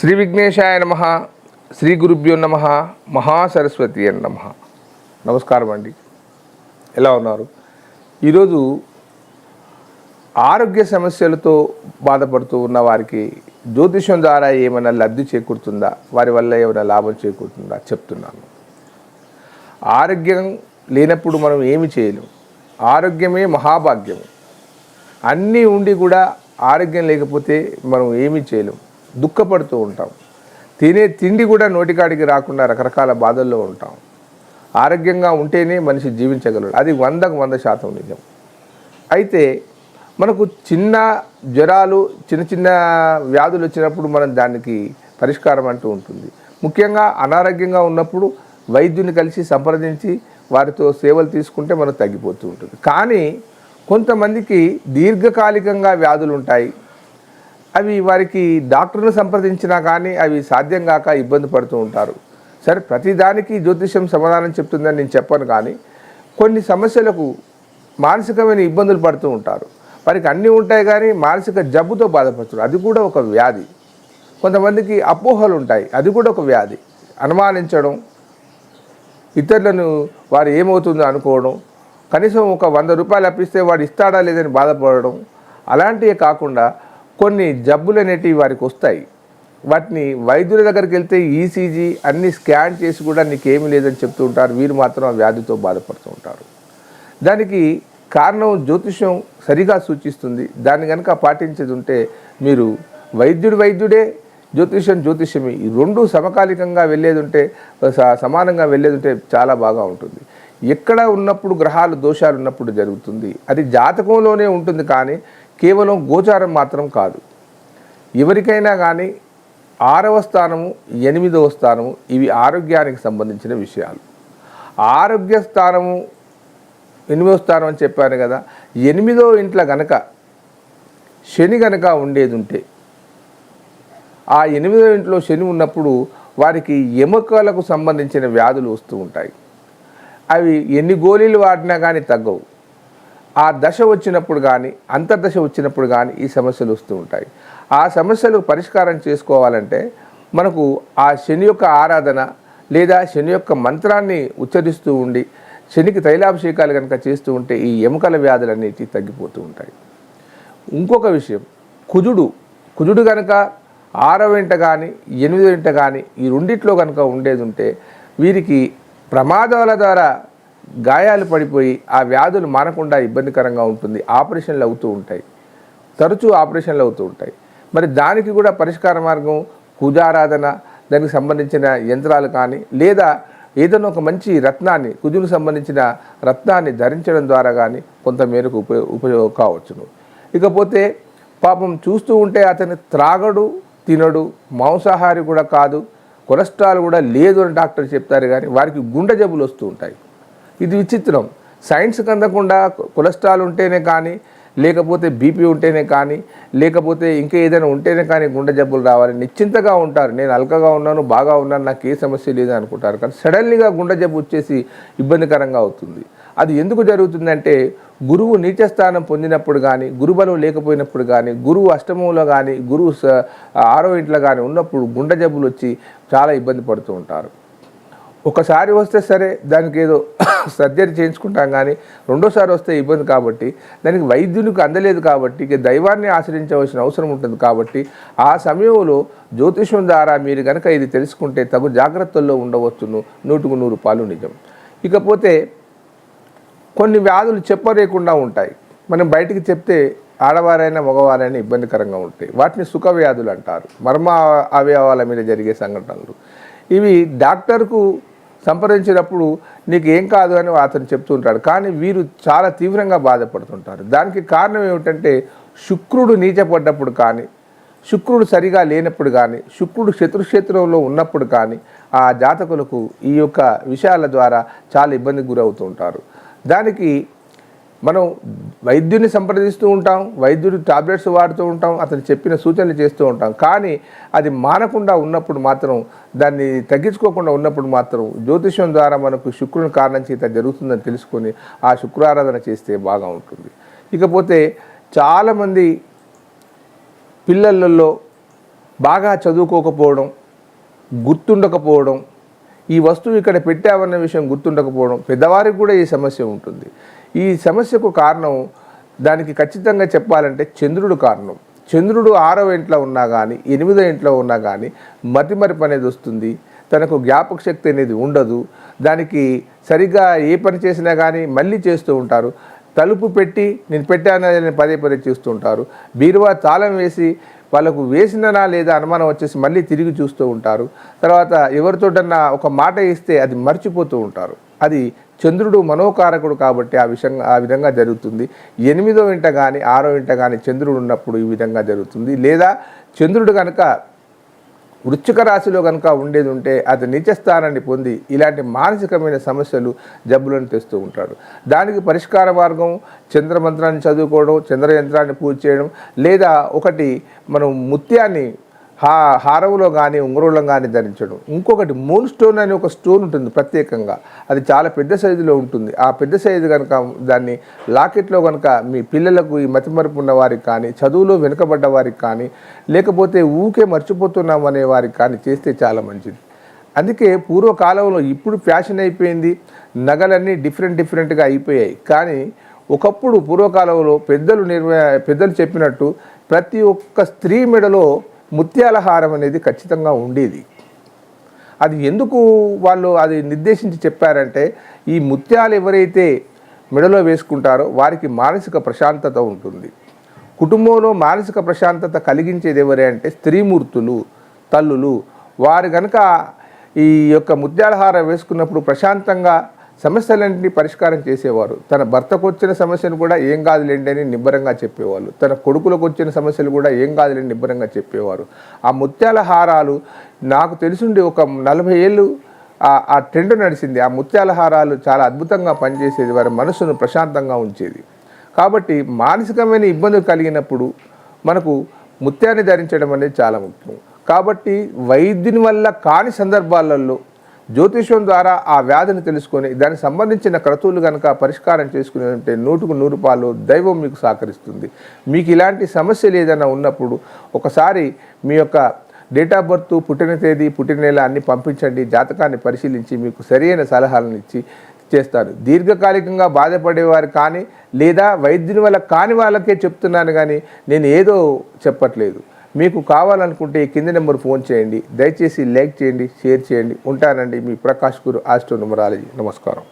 శ్రీ విఘ్నేశాయ నమ శ్రీ గురుభ్యో నమ మహాసరస్వతి అని నమ. నమస్కారం అండి. ఎలా ఉన్నారు? ఈరోజు ఆరోగ్య సమస్యలతో బాధపడుతూ ఉన్న వారికి జ్యోతిషం ద్వారా ఏమైనా లబ్ధి చేకూరుతుందా? వారి వల్ల ఏమైనా లాభం చేకూరుతుందా? చెప్తున్నాను. ఆరోగ్యం లేనప్పుడు మనం ఏమి చేయలేం. ఆరోగ్యమే మహాభాగ్యం అన్నీ ఉండి కూడా ఆరోగ్యం లేకపోతే మనం ఏమీ చేయలేం. దుఃఖపడుతూ ఉంటాం. తినే తిండి కూడా నోటికాడికి రాకుండా రకరకాల బాధల్లో ఉంటాం. ఆరోగ్యంగా ఉంటేనే మనిషి జీవించగలడు. అది వందకు వంద శాతం నిజం. అయితే మనకు చిన్న జ్వరాలు చిన్న చిన్న వ్యాధులు వచ్చినప్పుడు మనం దానికి పరిష్కారం అంటూ ఉంటుంది. ముఖ్యంగా అనారోగ్యంగా ఉన్నప్పుడు వైద్యుని కలిసి సంప్రదించి వారితో సేవలు తీసుకుంటే మనం తగ్గిపోతూ ఉంటుంది. కానీ కొంతమందికి దీర్ఘకాలికంగా వ్యాధులు ఉంటాయి. అవి వారికి డాక్టర్ను సంప్రదించినా కానీ అవి సాధ్యం కాక ఇబ్బంది పడుతూ ఉంటారు. సరే ప్రతిదానికి జ్యోతిష్యం సమాధానం చెప్తుందని నేను చెప్పను కానీ కొన్ని సమస్యలకు మానసికమైన ఇబ్బందులు పడుతూ ఉంటారు. వారికి అన్నీ ఉంటాయి కానీ మానసిక జబ్బుతో బాధపడుతున్నారు. అది కూడా ఒక వ్యాధి. కొంతమందికి అపోహలు ఉంటాయి. అది కూడా ఒక వ్యాధి. అనుమానించడం ఇతరులను వారు ఏమవుతుందో అనుకోవడం కనీసం ఒక వంద రూపాయలు అప్పిస్తే వాడు ఇస్తాడా లేదని బాధపడడం అలాంటివే కాకుండా కొన్ని జబ్బులు అనేటివి వారికి వస్తాయి. వాటిని వైద్యుల దగ్గరికి వెళ్తే ఈసీజీ అన్ని స్కాన్ చేసి కూడా నీకేమీ లేదని చెప్తూ ఉంటారు. వీరు మాత్రం ఆ వ్యాధితో బాధపడుతూ ఉంటారు. దానికి కారణం జ్యోతిష్యం సరిగా సూచిస్తుంది. దాన్ని కనుక పాటించేది ఉంటే మీరు వైద్యుడు వైద్యుడే జ్యోతిష్యం జ్యోతిష్యమే. ఈ రెండు సమకాలికంగా వెళ్ళేది ఉంటే స- సమానంగా వెళ్ళేది ఉంటే చాలా బాగా ఉంటుంది. ఎక్కడ ఉన్నప్పుడు గ్రహాలు దోషాలు ఉన్నప్పుడు జరుగుతుంది. అది జాతకంలోనే ఉంటుంది కానీ కేవలం గోచారం మాత్రం కాదు. ఎవరికైనా కానీ ఆరవ స్థానము ఎనిమిదవ స్థానము ఇవి ఆరోగ్యానికి సంబంధించిన విషయాలు. ఆరోగ్య స్థానము ఎనిమిదవ స్థానం అని చెప్పాను కదా ఎనిమిదో ఇంట్లో గనక శని గనక ఉండేది ఉంటే ఆ ఎనిమిదో ఇంట్లో శని ఉన్నప్పుడు వారికి ఎముకలకు సంబంధించిన వ్యాధులు వస్తూ ఉంటాయి. అవి ఎన్ని గోళీలు వాడినా కానీ తగ్గవు. ఆ దశ వచ్చినప్పుడు కానీ అంతర్దశ వచ్చినప్పుడు కానీ ఈ సమస్యలు వస్తూ ఉంటాయి. ఆ సమస్యలు పరిష్కారం చేసుకోవాలంటే మనకు ఆ శని యొక్క ఆరాధన లేదా శని యొక్క మంత్రాన్ని ఉచ్చరిస్తూ ఉండి శనికి తైలాభిషేకాలు కనుక చేస్తూ ఉంటే ఈ ఎముకల వ్యాధులన్నిటి తగ్గిపోతూ ఉంటాయి. ఇంకొక విషయం కుజుడు కుజుడు కనుక ఆరవ ఇంట కానీ ఎనిమిదో ఇంట కానీ ఈ రెండిట్లో కనుక ఉండేది ఉంటే వీరికి ప్రమాదాల ద్వారా గాయాలు పడిపోయి ఆ వ్యాధులు మానకుండా ఇబ్బందికరంగా ఉంటుంది. ఆపరేషన్లు అవుతూ ఉంటాయి. తరచూ ఆపరేషన్లు అవుతూ ఉంటాయి. మరి దానికి కూడా పరిష్కార మార్గం కుజారాధన దానికి సంబంధించిన యంత్రాలు కానీ లేదా ఏదైనా ఒక మంచి రత్నాన్ని కుజుకు సంబంధించిన రత్నాన్ని ధరించడం ద్వారా కానీ కొంత మేరకు ఉపయోగ ఉపయోగం కావచ్చును. ఇకపోతే పాపం చూస్తూ ఉంటే అతని త్రాగడు తినడు మాంసాహారి కూడా కాదు కొలెస్ట్రాల్ కూడా లేదు అని డాక్టర్ చెప్తారు కానీ వారికి గుండె జబ్బులు వస్తూ ఉంటాయి. ఇది విచిత్రం. సైన్స్కి అందకుండా కొలెస్ట్రాల్ ఉంటేనే కానీ లేకపోతే బీపీ ఉంటేనే కానీ లేకపోతే ఇంకా ఏదైనా ఉంటేనే కానీ గుండె జబ్బులు రావాలి. నిశ్చింతగా ఉంటారు. నేను అల్కగా ఉన్నాను బాగా ఉన్నాను నాకు ఏ సమస్య లేదు అనుకుంటారు. కానీ సడన్లీగా గుండె జబ్బు వచ్చేసి ఇబ్బందికరంగా అవుతుంది. అది ఎందుకు జరుగుతుందంటే గురువు నీచస్థానం పొందినప్పుడు కానీ గురుబలం లేకపోయినప్పుడు కానీ గురువు అష్టమంలో కానీ గురువు స- ఆరో ఇంట్లో కానీ ఉన్నప్పుడు గుండె జబ్బులు వచ్చి చాలా ఇబ్బంది పడుతూ ఉంటారు. ఒకసారి వస్తే సరే దానికి ఏదో సర్జరీ చేయించుకుంటాం కానీ రెండోసారి వస్తే ఇబ్బంది కాబట్టి దానికి వైద్యునికి అందలేదు కాబట్టి ఇక దైవాన్ని ఆశ్రయించవలసిన అవసరం ఉంటుంది కాబట్టి ఆ సమయంలో జ్యోతిషం ద్వారా మీరు కనుక ఇది తెలుసుకుంటే తగు జాగ్రత్తల్లో ఉండవచ్చును. నూటుకు నూరు పాలు నిజం. ఇకపోతే కొన్ని వ్యాధులు చెప్పలేకుండా ఉంటాయి. మనం బయటికి చెప్తే ఆడవారైనా మగవారైనా ఇబ్బందికరంగా ఉంటాయి. వాటిని సుఖ వ్యాధులు అంటారు. మర్మ అవయవాల మీద జరిగే సంఘటనలు. ఇవి డాక్టర్కు సంప్రదించినప్పుడు నీకు ఏం కాదు అని అతను చెప్తుంటాడు. కానీ వీరు చాలా తీవ్రంగా బాధపడుతుంటారు. దానికి కారణం ఏమిటంటే శుక్రుడు నీచపడ్డప్పుడు కానీ శుక్రుడు సరిగా లేనప్పుడు కానీ శుక్రుడు శత్రుక్షేత్రంలో ఉన్నప్పుడు కానీ ఆ జాతకులకు ఈ యొక్క విషయాల ద్వారా చాలా ఇబ్బందికి గురవుతూ ఉంటారు దానికి మనం వైద్యుని సంప్రదిస్తూ ఉంటాం వైద్యుడు టాబ్లెట్స్ వాడుతూ ఉంటాం అతను చెప్పిన సూచనలు చేస్తూ ఉంటాం. కానీ అది మానకుండా ఉన్నప్పుడు మాత్రం దాన్ని తగ్గించుకోకుండా ఉన్నప్పుడు మాత్రం జ్యోతిష్యం ద్వారా మనకు శుక్రుని కారణం చేత జరుగుతుందని తెలుసుకొని ఆ శుక్రారాధన చేస్తే బాగా ఉంటుంది. ఇకపోతే చాలామంది పిల్లలలో బాగా చదువుకోకపోవడం గుర్తుండకపోవడం ఈ వస్తువు ఇక్కడ పెట్టామన్న విషయం గుర్తుండకపోవడం పెద్దవారికి కూడా ఈ సమస్య ఉంటుంది. ఈ సమస్యకు కారణం దానికి ఖచ్చితంగా చెప్పాలంటే చంద్రుడు కారణం. చంద్రుడు ఆరో ఇంట్లో ఉన్నా కానీ ఎనిమిదో ఇంట్లో ఉన్నా కానీ మతిమరిపు అనేది వస్తుంది. తనకు జ్ఞాపక శక్తి అనేది ఉండదు. దానికి సరిగ్గా ఏ పని చేసినా కానీ మళ్ళీ చేస్తూ ఉంటారు. తలుపు పెట్టి నేను పెట్టానని పదే పదే చూస్తూ ఉంటారు. బీరువా తాళం వేసి వాళ్ళకు వేసిననా లేదా అనుమానం వచ్చేసి మళ్ళీ తిరిగి చూస్తూ ఉంటారు. తర్వాత ఎవరితోటన్నా ఒక మాట ఇస్తే అది మర్చిపోతూ ఉంటారు. అది చంద్రుడు మనోకారకుడు కాబట్టి ఆ విషయంగా ఆ విధంగా జరుగుతుంది. ఎనిమిదో ఇంట కానీ ఆరో ఇంట కానీ చంద్రుడు ఉన్నప్పుడు ఈ విధంగా జరుగుతుంది. లేదా చంద్రుడు కనుక వృచ్చిక రాశిలో కనుక ఉండేది ఉంటే అది నిత్యస్థానాన్ని స్థానాన్ని పొంది ఇలాంటి మానసికమైన సమస్యలు జబ్బులను తెస్తూ ఉంటాడు. దానికి పరిష్కార మార్గం చంద్రమంత్రాన్ని చదువుకోవడం చంద్రయంత్రాన్ని పూజ చేయడం లేదా ఒకటి మనం ముత్యాన్ని హా హారంలో కానీ ఉంగరంలో కానీ ధరించడం. ఇంకొకటి మూన్ స్టోన్ అనే ఒక స్టోన్ ఉంటుంది ప్రత్యేకంగా. అది చాలా పెద్ద సైజులో ఉంటుంది. ఆ పెద్ద సైజు కనుక దాన్ని లాకెట్లో కనుక మీ పిల్లలకు ఈ మతిమరుపు ఉన్న వారికి కానీ చదువులో వెనుకబడ్డ వారికి కానీ లేకపోతే ఊకే మర్చిపోతున్నాం అనే వారికి కానీ చేస్తే చాలా మంచిది. అందుకే పూర్వకాలంలో ఇప్పుడు ఫ్యాషన్ అయిపోయింది. నగలన్నీ డిఫరెంట్ డిఫరెంట్గా అయిపోయాయి. కానీ ఒకప్పుడు పూర్వకాలంలో పెద్దలు నిర్వ పెద్దలు చెప్పినట్టు ప్రతి ఒక్క స్త్రీ మెడలో ముత్యాల హారం అనేది ఖచ్చితంగా ఉండేది. అది ఎందుకు వాళ్ళు అది నిర్దేశించి చెప్పారంటే ఈ ముత్యాలు ఎవరైతే మెడలో వేసుకుంటారో వారికి మానసిక ప్రశాంతత ఉంటుంది. కుటుంబంలో మానసిక ప్రశాంతత కలిగించేది ఎవరే అంటే స్త్రీమూర్తులు తల్లులు. వారు కనుక ఈ యొక్క ముత్యాలహారం వేసుకున్నప్పుడు ప్రశాంతంగా సమస్యలన్నింటినీ పరిష్కారం చేసేవారు. తన భర్తకు వచ్చిన సమస్యను కూడా ఏం కాదులేండి అని నిబ్బరంగా చెప్పేవాళ్ళు. తన కొడుకులకు వచ్చిన సమస్యలు కూడా ఏం కాదులేండి నిబ్బరంగా చెప్పేవారు. ఆ ముత్యాల హారాలు నాకు తెలిసిండి ఒక నలభై ఏళ్ళు ఆ- ఆ ట్రెండ్ నడిచింది. ఆ ముత్యాల హారాలు చాలా అద్భుతంగా పనిచేసేది. వారి మనసును ప్రశాంతంగా ఉంచేది. కాబట్టి మానసికమైన ఇబ్బందులు కలిగినప్పుడు మనకు ముత్యాన్ని ధరించడం అనేది చాలా ముఖ్యం. కాబట్టి వైద్యుని వల్ల కాని సందర్భాలలో జ్యోతిష్యం ద్వారా ఆ వ్యాధిని తెలుసుకొని దానికి సంబంధించిన క్రతువులు కనుక పరిష్కారం చేసుకునేదంటే నూటుకు నూరు పాలు దైవం మీకు సహకరిస్తుంది. మీకు ఇలాంటి సమస్యలు ఏదైనా ఉన్నప్పుడు ఒకసారి మీ యొక్క డేట్ ఆఫ్ బర్త్ పుట్టిన తేదీ పుట్టిన నెల అన్ని పంపించండి. జాతకాన్ని పరిశీలించి మీకు సరైన సలహాలను ఇచ్చి చేస్తారు. దీర్ఘకాలికంగా బాధపడేవారు కానీ లేదా వైద్యుని వల్ల కాని వాళ్ళకే చెప్తున్నాను కానీ నేను ఏదో చెప్పట్లేదు. మీకు కావాలనుకుంటే ఈ కింది నెంబర్ ఫోన్ చేయండి. దయచేసి లైక్ చేయండి షేర్ చేయండి. ఉంటానండి మీ ప్రకాష్ గురు ఆస్ట్రో న్యూమరాలజీ నమస్కారం.